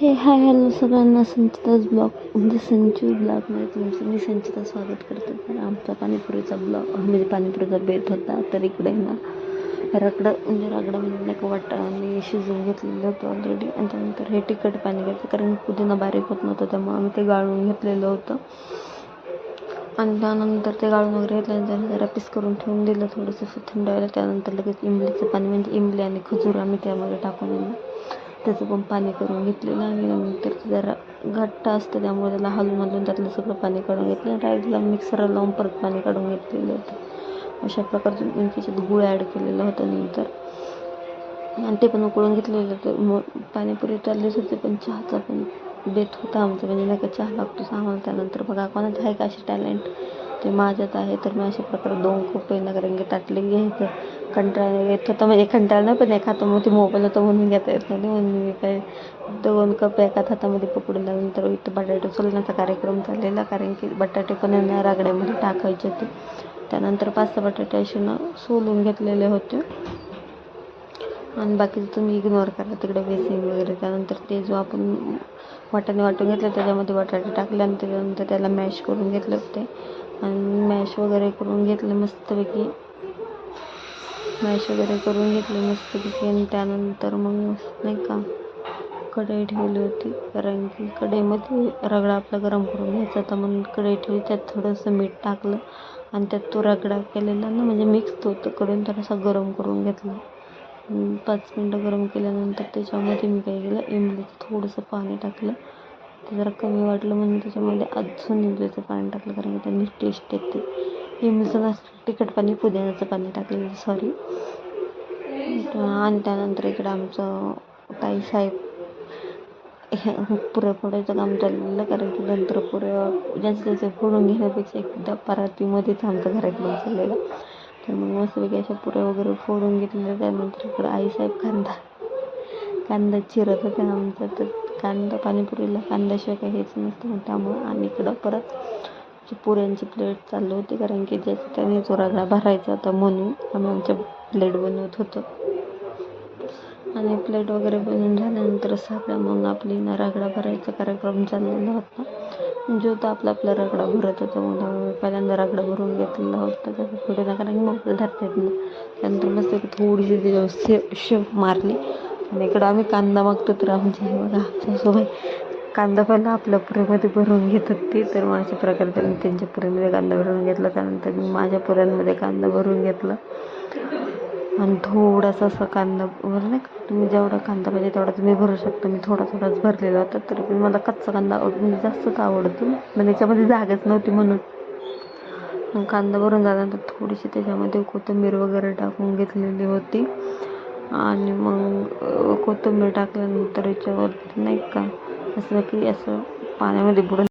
हे hi hello सगळ्यांना संचिताच blog म्हणजे संचू ब्लॉगमध्ये तुमचं मी संचिता स्वागत करते. तर आमचा पाणीपुरीचा ब्लॉग म्हणजे पाणीपुरीचा बेत होता तर इकडे ना रगडं म्हणजे रगडं नाही का वाटाणे शिजवून घेतलेलं होतं ऑलरेडी आणि त्यानंतर हे तिखट पाणी घ्यायचं कारण पुदिना बारीक होत नव्हतं त्यामुळे आम्ही ते गाळून घेतलेलं होतं. आणि त्यानंतर ते गाळून वगैरे घेतल्यानंतर जरा पीस करून ठेवून दिलं थोडंसं थंड व्हायला. त्यानंतर लगेच इमलीचं पाणी म्हणजे इमली आणि खजूर आम्ही त्यामध्ये टाकून दिलं. त्याचं पण पाणी करून घेतलेलं आणि नंतर ते जरा घट्ट असतं त्यामुळे त्याला हलवून हलवून त्यातलं सगळं पाणी काढून घेतलं राईसला मिक्सरला लावून परत पाणी काढून घेतलेलं होतं. अशा प्रकारचं त्याच्यात गुळ ॲड केलेलं होतं नंतर. आणि ते पण उकळून घेतलेलं होतं. मग पाणीपुरी चाललीच होते पण चहाचा पण बेत होता आमचा. म्हणजे नाही का चहा लागतो आम्हाला त्यानंतर. बघा कोणाचं आहे का असे टॅलेंट ते माझ्यात आहे तर मी अशा प्रकारे दोन खूप ना कारण की ताटले घ्यायचं. कंटाळा येत. होता म्हणजे कंटाळा नाही पण एका हातामध्ये मोबाईल होता म्हणून घेता येत नाही. म्हणून मी काय दोन कप एका हातामध्ये पकडून नंतर इथं बटाटे सोलण्याचा कार्यक्रम चाललेला कारण की बटाटे पण यांना रागड्यामध्ये टाकायचे होते. त्यानंतर पाच सहा बटाटे असे ना सोलून घेतलेले होते. आणि बाकीचं तुम्ही इग्नोर करा तिकडे बेसिंग वगैरे. त्यानंतर ते जो आपण वाटाणे वाटून घेतलं त्याच्यामध्ये बटाटे टाकले आणि त्याच्यानंतर त्याला मॅश करून घेतले होते. आणि मॅश वगैरे करून घेतले मस्तपैकी. मॅश वगैरे करून घेतले मस्तपैकी आणि त्यानंतर मग नाही का कढई ठेवली होती. कारण की कढईमध्ये रगडा आपला गरम करून घ्यायचा होता म्हणून कढई ठेवली. त्यात थोडंसं मीठ टाकलं आणि त्यात तो रगडा केलेला ना म्हणजे मिक्स तो करून थोडासा गरम करून घेतला. पाच मिनटं गरम केल्यानंतर त्याच्यामध्ये मी काय केलं? इमलीचं थोडंसं पाणी टाकलं. ते जरा कमी वाटलं म्हणून त्याच्यामध्ये अजून इमलीचं पाणी टाकलं कारण की त्यांनी टेस्ट येते. लिंबूचं तिखट पाणी पुदिन्याचं पाणी टाकलेलं सॉरी आणि त्यानंतर इकडं आमचं ताई साहेब पुऱ्या फोडायचं काम चाललेलं कारण की नंतर पुऱ्या जास्त जास्त फोडून घेण्यापेक्षा एकदा परातीमध्येच आमचा कार्यक्रम चाललेलं. तर मग मस्तपैकी अशा पुऱ्या वगैरे फोडून घेतलेल्या त्यानंतर इकडं आईसाहेब कांदा कांदा चिरत होते आमचा तर कांदा पाणीपुरीला कांद्याशिवाय काही हेच नसतं त्यामुळं आणि इकडं परत पुऱ्यांची प्लेट चालू होती कारण की ज्याचा त्याने जो रगडा भरायचा होता म्हणून आम्ही आमच्या प्लेट बनवत होतो. आणि प्लेट वगैरे बनवून झाल्यानंतर सगळ्या मग आपली ना रगडा भरायचा कार्यक्रम चाललेला होता. जो तो आपला आपला रगडा भरत होता मग पहिल्यांदा रगडा भरून घेतलेला होता. त्याचा पुढे ना कारण की मग धरता येत नाही त्यानंतर मस्त थोडीशी शेव मारली. आणि इकडं आम्ही कांदा मागतो तर आमची हे बघा सासूबाई. कांदा पहिला आपल्या पुऱ्यामध्ये भरून घेत होती तर माझ्या प्रकारे त्यांनी त्यांच्या पुऱ्यामध्ये कांदा भरून घेतला. त्यानंतर मी माझ्या पुऱ्यांमध्ये कांदा भरून घेतला. आणि थोडासा असा कांदा बरं नाही का? तुम्ही जेवढा कांदा पाहिजे तेवढा तुम्ही भरू शकता. मी थोडा थोडाच भरलेला होता तरी पण मला कच्चा कांदा आवड म्हणजे जास्तच आवडतो? म्हणजे पण त्याच्यामध्ये जागाच नव्हती म्हणून. कांदा भरून झाल्यानंतर थोडीशी त्याच्यामध्ये कोथिंबीर वगैरे टाकून घेतलेली होती. आणि मग कोथिंबीर टाकल्यानंतर याच्यावरती नाही का असं की असं पाण्यामध्ये बुडून